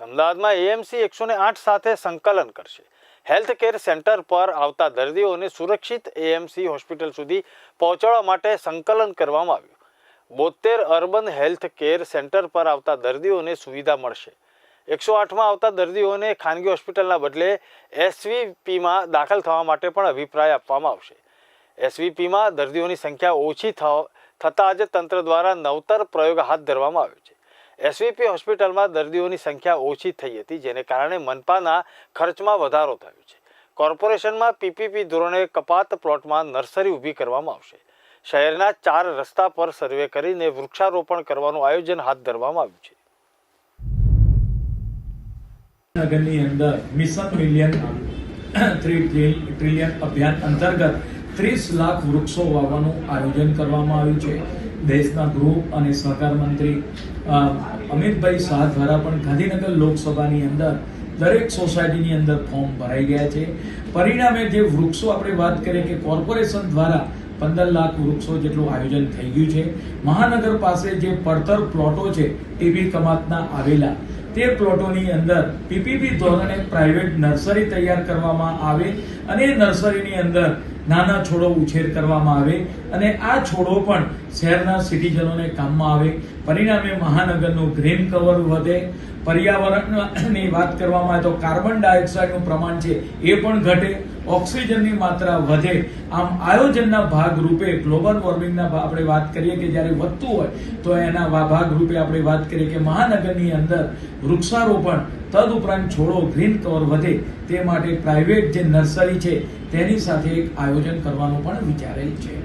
અમદાવાદમાં એએમસી એકસો આઠ સાથે સંકલન કરશે. હેલ્થ કેર સેન્ટર પર આવતા દર્દીઓને સુરક્ષિત એએમસી હોસ્પિટલ સુધી પહોંચાડવા માટે સંકલન કરવામાં આવ્યું. બોતેર અર્બન હેલ્થ કેર સેન્ટર પર આવતા દર્દીઓને સુવિધા મળશે. એકસો આઠમાં આવતા દર્દીઓને ખાનગી હોસ્પિટલના બદલે એસવીપીમાં દાખલ થવા માટે પણ અભિપ્રાય આપવામાં આવશે. એસવીપીમાં દર્દીઓની સંખ્યા ઓછી થતાં જ તંત્ર દ્વારા નવતર પ્રયોગ હાથ ધરવામાં આવ્યો છે. એસવીપી હોસ્પિટલમાં દર્દીઓની સંખ્યા ઓછી થઈ હતી, જેને કારણે મનપાના ખર્ચમાં વધારો થયો છે. કોર્પોરેશનમાં પીપીપી ધોરણે કપાત પ્લોટમાં નર્સરી ઊભી કરવામાં આવશે. શહેરના ચાર રસ્તા પર સર્વે કરીને વૃક્ષારોપણ કરવાનું આયોજન હાથ ધરવામાં આવ્યું છે. નગરની અંદર મિશન મિલિયન ટ્રિલિયન અભિયાન અંતર્ગત ત્રીસ લાખ વૃક્ષો વાવવાનું આયોજન કરવામાં આવ્યું છે. દેશના ગૃહ અને સહકાર મંત્રી અમિતભાઈ શાહ દ્વારા પણ ગાંધીનગર લોકસભાની અંદર દરેક સોસાયટીની અંદર ફોર્મ ભરાઈ ગયા છે. પરિણામે જે વૃક્ષો આપણે વાત કરીએ કે કોર્પોરેશન દ્વારા પંદર લાખ વૃક્ષો જેટલું આયોજન થઈ ગયું છે. મહાનગર પાસે જે પડતર પ્લોટો છે ટીબી કમાતના આવેલા. તે પ્લોટોની અંદર પીપીપી ધોરણે પ્રાઇવેટ નર્સરી તૈયાર કરવામાં આવે અને એ નર્સરીની અંદર નાના છોડો ઉછેર કરવામાં આવે અને આ છોડો પણ શહેરના સિટીઝનોને કામમાં આવે. પરિણામે મહાનગરનું ગ્રીન કવર વધે. પર્યાવરણની વાત કરવામાં આવે તો કાર્બન ડાયોક્સાઇડનું પ્રમાણ છે એ પણ ઘટે. ઓક્સિજનની માત્રા વધે. આમ આયોજનના ભાગ રૂપે ગ્લોબલ વોર્મિંગના આપણે વાત કરીએ કે જ્યારે વધતું હોય તો એના ભાગરૂપે ભાગ રૂપે આપણે વાત કરીએ કે મહાનગરની અંદર વૃક્ષારોપણ તદઉપરાંત છોડો ગ્રીન કવર વધે. તે માટે પ્રાઇવેટ જે નર્સરી છે તેની સાથે એક આયોજન કરવાનું પણ વિચારેલ છે.